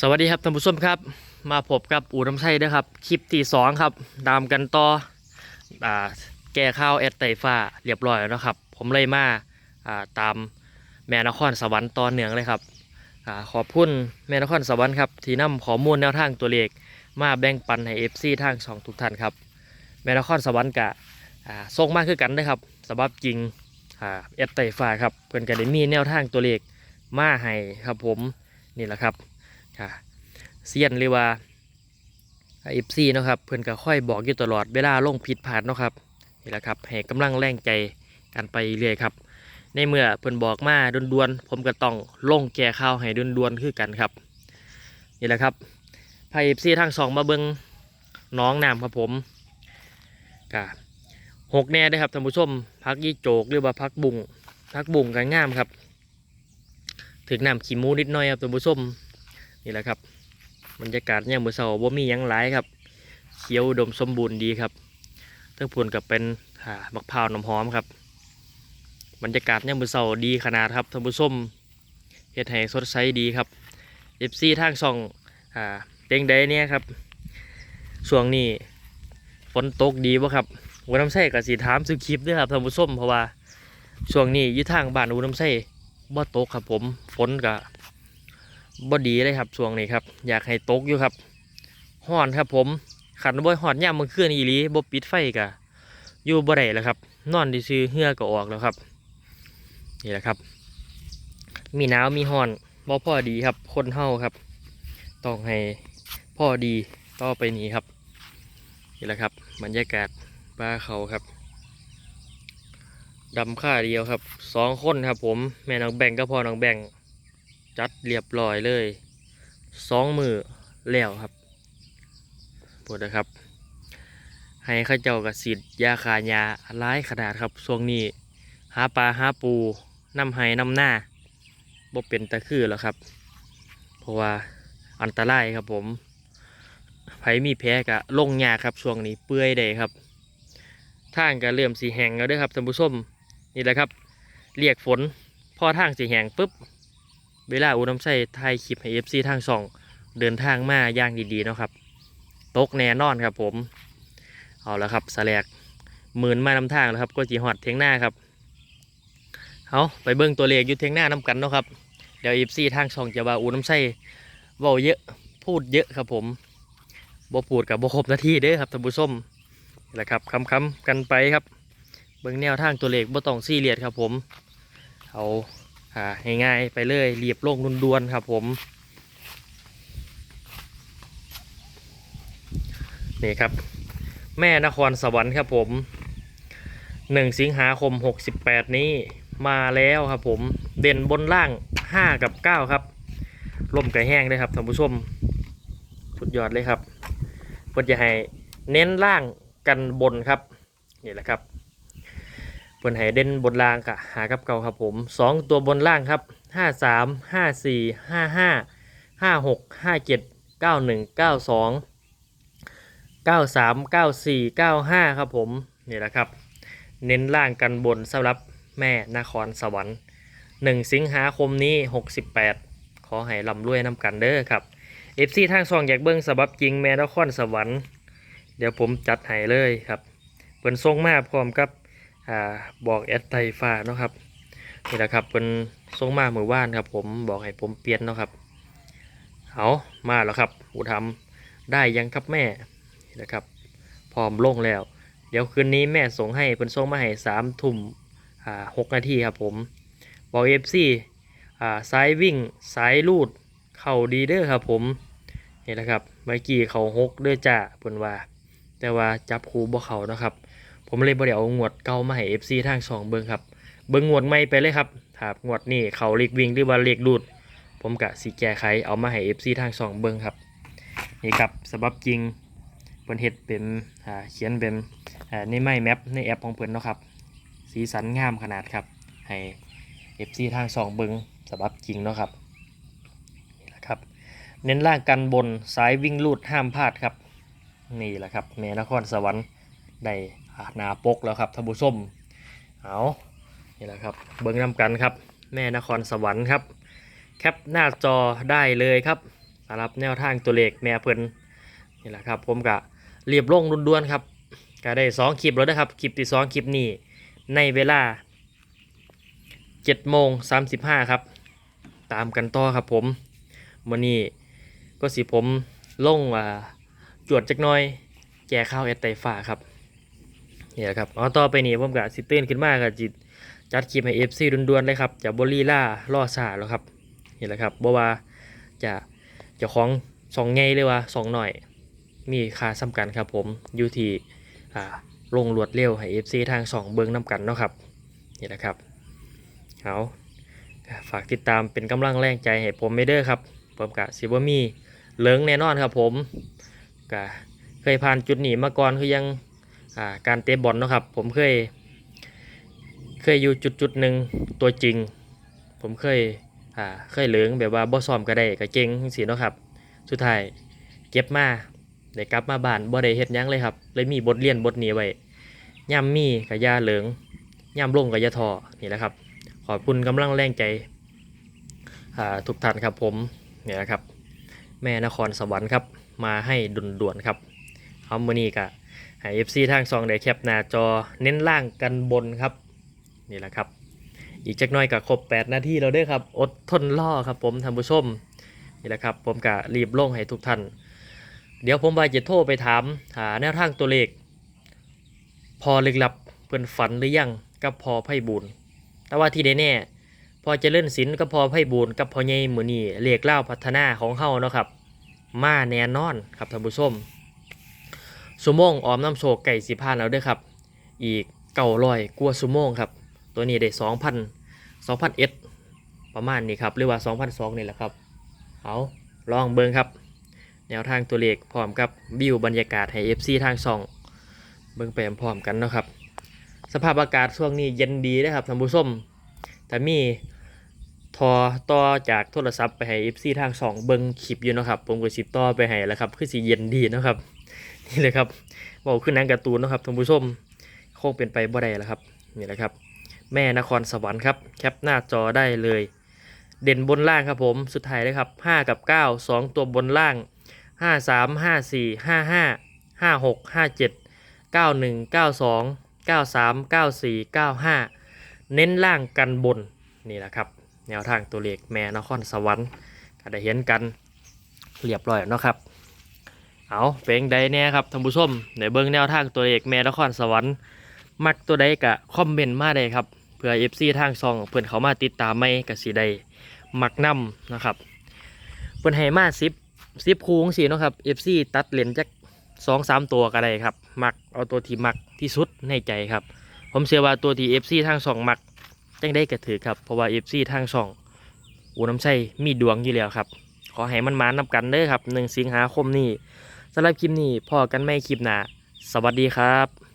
สวัสดีครับท่านผู้ชมครับ มาพบกับอูน้ำไส้นะครับ คลิปที่สองครับตามกันต่ออแก้ข้าวแอดไตฟ้าเรียบร้อยแล้วครับ ผมเลยมาาตามแม่นครสวรรค์ตอนเหนืองเลยครับอขอบคุณแม่นครสวรรค์ครับที่นำข้อมูลแนวทางตัวเลขมาแบ่งปันให้เอฟซีทางสองทุกท่านครับแม่นครสวรรค์กะส่งมากคือกันนะครับสบับจริงแอดไตฟ้าครับเพื่อนก็ได้มีแนวทางตัวเลขมาให้ครับผมนี่แหละครับ ค่ะเซียนหรือว่าเอฟซีนาะครับเพื่อนก็ค่อยบอกอยู่ตลอดเวลาลงผิดพลาดเนาะครับนี่แหละครับให้กำลังแรงใจกันไปเรื่อยครับ ในเมื่อเพื่อนบอกมาด่วนๆผมก็ต้องลงแก้ข้าวให้ด่วนๆคือกันครับนี่แหละครับพายเอฟซีทางสองมาเบิงน้องน้ำครับผมกะหกแน่เด้ครับท่านผู้ชมพักยี่โจกหรือว่าพักบุงพักบุงกันงามครับ ถึงน้ำขี้มูนิดหน่อยครับท่านผู้ชม นี่แหละครับบรรยากาศเนี่ยมือเสาบ่มียังหลายครับ เขียวดมสมบูรณ์ดีครับทั้งพูนกับเป็นอ่ามะพร้าวน้ำหอมครับ บรรยากาศเนี่ยมือเสาดีขนาดครับท่านผู้ชมเฮ็ดให้สดใสดีครับเอฟซีทางช่องอ่าเต็งใดเนี่ยครับช่วงนี้ฝนตกดีบ่ครับอูน้ำใส่กับสีถามซื้อคลิปด้วยครับท่านผู้ชมเพราะว่าช่วงนี้อยู่ทางบ้านอูน้ำใส่บ่ตกครับผมฝนกับ บ่ดีเลยครับช่วงนี้ครับ อยากให้ตกอยู่ครับห่อนครับผมขันบ่ห่อนย่ามมื่อคืนอีหลีบ่ปิดไฟกะอยู่บ่ได้แล้วครับ นอนดีซื้อเหือก็ออกแล้วครับ นี่แหละครับ มีหนาวมีห่อนบ่พอดีครับ คนเฮาครับ ต้องให้พ่อดีต่อไปนี้ครับ นี่แหละครับ บรรยากาศบ้าเขาครับดำค่าเดียวครับสองคนครับผมแม่น้องแบ่งก็พอน้องแบ่ง จัดเรียบร้อยเลยสองมือแล้วครับปวดนะครับ ให้ข้าเจ้ากับสิยาขายาร้ายขนาดครับช่วงนี้หาปลาหาปูน้ำไห้น้ำหน้าบ่เป็นตะคือแล้วครับ เพราะว่าอันตรายครับผมไผมีแพ้กะลงยาครับช่วงนี้เปื่อยได้ครับทางก็เริ่มสีแหงแล้วด้วยครับท่านผู้ชมนี่แหละครับ เรียกฝนพอทางสีแหงปุ๊บ เวลาอูน้ำใส่ไทยคลิปให้เอฟซีทางสอง เดินทางมาอย่างดีๆเนาะครับตกแน่นอนครับผม เอาละครับสแลกหมื่นมานำทางแล้วครับก็จีฮอดเทียงหน้าครับเอาไปเบิ้งตัวเลขอยู่เทียงหน้าน้ำกันเนาะครับเดี๋ยวเอฟซีทางสองจะว่าอูน้ำใส่เว้าเยอะพูดเยอะครับผมบ่พูดกับบ่ครบนาทีเด้อครับท่านผู้ชมนี่แหละครับคำๆกันไปครับ เบิ้งแนวทางตัวเลขบ่ต้องซีเรียสครับผมเอา อ่าง่ายๆไปเลยเรียบโล่งดวนๆครับผมนี่ครับ แม่นครสวรรค์ครับผมหนึ่งสิงหาคม68นี้มาแล้วครับผมเด่นบนล่าง5กับ9ครับลมไก่แห้งเลยครับท่านผู้ชมสุดยอดเลยครับเพื่อจะให้เน้นล่างกันบนครับนี่แหละครับ พิ่นให้เด่นบนล่างกะหากับเก่าครับผมสองตัวบนล่างครับห้าสามห้าสี่ห้าห้าห้าหกห้าเจ็ดเก้าหนึ่งเก้าสองเก้าสามเก้าสี่เก้าห้าครับผมนี่แหละครับ เน้นล่างกันบนสำหรับแม่นครสวรรค์หนึ่งสิงหาคมนี้หกสิบแปดขอให้ลำรวยนำกันเด้อครับเอฟซีทางซองอยากเบิ้งสบับจริงแม่นครสวรรค์ เดี๋ยวผมจัดให้เลยครับเพิ่นส่งมาพร้อมกับ อ่าบอกแอดไทฟ้าเนาะครับนี่แหละครับเป็นส่งมาเมื่อวานครับ ผมบอกให้ผมเปลี่ยนเนาะครับเอามาแล้วครับอูทำได้ยังครับแม่นี่แหละครับพร้อมลงแล้ว เดี๋ยวคืนนี้แม่ส่งให้เป็นส่งมาให้สามทุ่มอ่าหกนาทีครับผมบอกเอฟซีอ่าสายวิ่งสายลูดเข่าดีเด้อครับผมนี่แหละครับเมื่อกี้เขาหกเด้อจ้าเพิ่นว่า แต่ว่าจับคูบ่เขานะครับ ผมเลยบ่ได้เอางวดเก่ามาให้ FC ทางสองเบิ่งครับ เบิ่งงวดใหม่ไปเลยครับถ้างวดนี้เขาเล็กวิ่งหรือว่าเล็กดูด ผมกะสิแก้ไขเอามาให้ FC ทางสองเบิ่งครับ นี่ครับสบับจริงเพิ่นเฮ็ดเป็นอ่าเขียนเป็นอ่าในไม้แมปในแอปของเพิ่นเนาะครับ สีสันงามขนาดครับ ให้ FC ทางสองเบิ่งสบับจริงเนาะครับนี่แหละครับ เน้นล่างกันบนสายวิ่งลูดห้ามพลาดครับ นี่แหละครับแม่นครสวรรค์ได้ หนาปกแล้วครับท่านผู้ชมเอานี่แหละครับเบิ้งนำกันครับ แม่นครสวรรค์ครับ แคปหน้าจอได้เลยครับสำหรับแนวทางตัวเลขแม่เพิ่นนี่แหละครับผมก็เรียบลงด่วนๆครับก็ได้สองคลิปแล้วนะครับ คลิปที่สองคลิปนี้ในเวลา7โมง35 ครับ ตามกันต่อครับผมวันนี้ก็สิผมลงอ่าจวดจักน่อยแจกข้าวแอดไตฟ้าครับ นี่แหละครับเอาต่อไปนี่ผมก็สิตื่นขึ้นมาก็จิตจัดคลิปให้ FC ด่วนๆเลยครับจะบรีล่าล่อซาแล้วครับนี่แหละครับบ่ว่าจะเจ้าของสองไงเลยว่าสองหน่อย มีค่าสำคัญครับผมอยู่ที่อ่าลงรวดเร็วให้ FC ทางสองเบิงน้ำกันเนาะครับนี่แหละครับเอาฝากติดตามเป็นกำลังแรงใจให้ผมไม่เด้อครับผมกะสิบ่มีเหลิงแน่นอนครับผมกะเคยผ่านจุดหนีมาก่อนคือยัง อ่าการเตะบอลนะครับ ผมเคย เคยอยู่จุดจุดๆหนึ่งตัวจริง ผมเคยอ่าเคยเหลิงแบบว่าบ่ซ้อมก็ได้ก็เก่งจังซี่เนาะครับ สุดท้ายเก็บมาได้กลับมาบ้านบ่ได้เฮ็ดหยังเลยครับ เลยมีบทเรียนบทนี้ไว้ย่ำมีกับยาเหลิงย่ำลงกับยาทอนี่แหละครับ ขอบคุณกำลังแรงใจทุกท่านครับผมเนี่ยนะครับ แม่นครสวรรค์ครับ มาให้ดุนด่วนครับเอามือนี้กะ ให้ FC ทางซองได้แคปหน้าจอเน้นล่างกันบนครับ นี่แหละครับ อีกจักน้อยกับครบ 8 นาทีเราด้วยครับ อดทนล่อครับผมท่านผู้ชม นี่แหละครับ ผมกะรีบลงให้ทุกท่าน เดี๋ยวผมว่าจะโทรไปถามหาแนวทางตัวเลข พอลึกลับเพื่อนฝันหรือยังกับพอไพ่บุญแต่ว่าที่แน่ๆพอจะเล่นศิลกับพอไพ่บุญกับพอใหญ่มือนี่เลขเล่าพัฒนาของเฮาเนาะครับ มาแน่นอนครับท่านผู้ชม สุโมงออมน้ำโชกไก่สิพานแล้วด้วยครับ อีกเก่าลอยกลัวสุโมงครับ ตัวนี้ได้สองพันสองพันเอ็ดประมาณนี้ครับหรือว่าสองพันสองนี่แหละครับ เอาลองเบิ่งครับ แนวทางตัวเลขพร้อมกับวิวบรรยากาศให้ FC ทางช่องเบิ่งไปพร้อมกันนะครับ สภาพอากาศช่วงนี้เย็นดีนะครับท่านผู้ชมแต่มีทอต่อจากโทรศัพท์ไปให้ FC ทางช่องเบิ่งคลิปอยู่นะครับ ผมก็สิต่อไปให้แล้วครับ คือสิเย็นดีนะครับ นี่เลยครับบอกขึ้นหนังการ์ตูนนะครับท่านผู้ชมคงเป็นไปบ่ได้แล้วครับนี่แหละครับ แม่นครสวรรค์ครับแคปหน้าจอได้เลย เด่นบนล่างครับผมสุดท้ายเลยครับ 5 กับ 9 2 ตัวบนล่าง 5 3 5 4 5 5 5 6 5 7 9 1 9 2 9 3 9 4 9 5 เน้นล่างกันบนนี่แหละครับแนวทางตัวเลขแม่นครสวรรค์ก็ได้เห็นกันเรียบร้อยเนะครับ เอาเป็นใดแน่ครับท่านผู้ชมในเบิ้องแนวทางตัวเลขแม่นครสวรรค์ มักตัวใดกะคอมเมนต์มาได้ครับเพื่อ FC ทางซองเพื่อนเขามาติดตามไม่กะสีใดมักนำนะครับเพื่อนให้มาซิปซิปคูงสีนะครับ FC ตัดเหรียญจักสองสามตัวก็ได้ครับ มักเอาตัวที่มักที่สุดในใจครับ ผมเชื่อว่าตัวที่ FC ทางซองมักจังได้กระถือครับเพราะว่า FC ทางซองอูน้ำใช่มีดวงอยู่แล้วครับ ขอให้มันมานำกันเด้อครับหนึ่งสิงหาคมนี้ สำหรับคลิปนี้พอกันไม่คลิปหน้าสวัสดีครับ